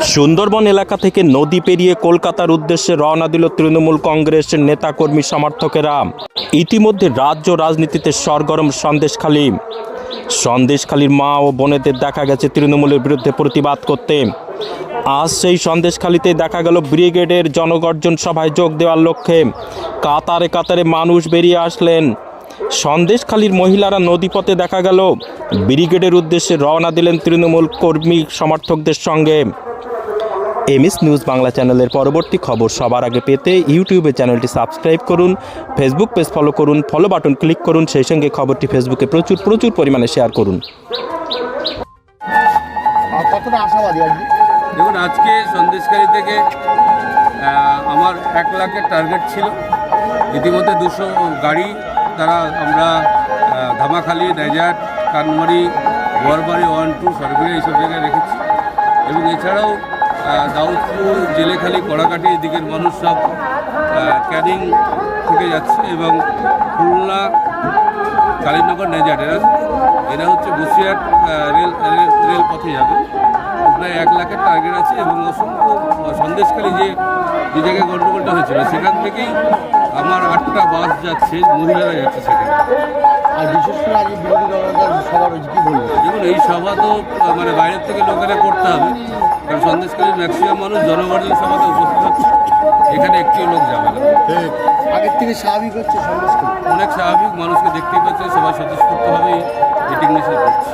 সুন্দরবন এলাকা থেকে নদী পেরিয়ে কলকাতার উদ্দেশ্যে রওনা দিল তৃণমূল কংগ্রেসের নেতাকর্মী সমর্থকেরা। ইতিমধ্যে রাজ্য রাজনীতিতে সরগরম সন্দেশখালী। সন্দেশখালীর মা ও বোনেদের দেখা গেছে তৃণমূলের বিরুদ্ধে প্রতিবাদ করতে। আজ সেই সন্দেশখালীতে দেখা গেল ব্রিগেডের জনগর্জন সভায় যোগ দেওয়ার লক্ষ্যে। কাতারে কাতারে মানুষ বেরিয়ে আসলেন। সন্দেশখালীর মহিলারা নদীপথে দেখা গেল। ব্রিগেডের উদ্দেশ্যে রওনা দিলেন তৃণমূল কর্মী সমর্থকদের সঙ্গে। এমএস নিউজ বাংলা চ্যানেলের পরবর্তী খবর সবার আগে পেতে ইউটিউবে চ্যানেলটি সাবস্ক্রাইব করুন ফেসবুক পেজ ফলো করুন ফলো বাটন ক্লিক করুন সেই সঙ্গে খবরটি ফেসবুকে প্রচুর প্রচুর পরিমাণে শেয়ার করুন। দেখুন আজকে সন্দেশকারী থেকে আমার এক লাখের টার্গেট ছিল। ইতিমধ্যে দুশো গাড়ি তারা আমরা Dhamakhali desert Kanmari Goyarbari one two সরকারি এইসব জায়গায় রেখেছি। এবং এছাড়াও দাউদপুর, জেলেখালি, কড়াকাটি এদিকের মানুষ সব ক্যানিং থেকে যাচ্ছে এবং খুলনা কালীনগর নেজাট এরা এরা হচ্ছে বসিরহাট রেল রেল- রেল পথে যাবে। প্রায় এক লাখের টার্গেট আছে এবং অসংখ্য সন্দেশকালী যে যে জায়গায় গণ্ডগোলটা হয়েছিল সেখান থেকেই আমার আটটা বাস যাচ্ছে মহিলারা যাচ্ছে সেখানে। আর বিশেষ করে আজকে বিরোধী দলের সবার হয়েছে কি বলব দেখুন এই সভা তো মানে বাইরের থেকে লোকেরা করতে হবে কারণ সন্দেশকালীর ম্যাক্সিমাম মানুষ জনগণের সভাতে উপস্থিত হচ্ছে এখানে একটিও লোক যাবে না। আগের থেকে স্বাভাবিক হচ্ছে অনেক স্বাভাবিক মানুষকে দেখতেই পাচ্ছে সবাই স্বতঃস্ফূর্তভাবেই মিটিং মিছিল করছে।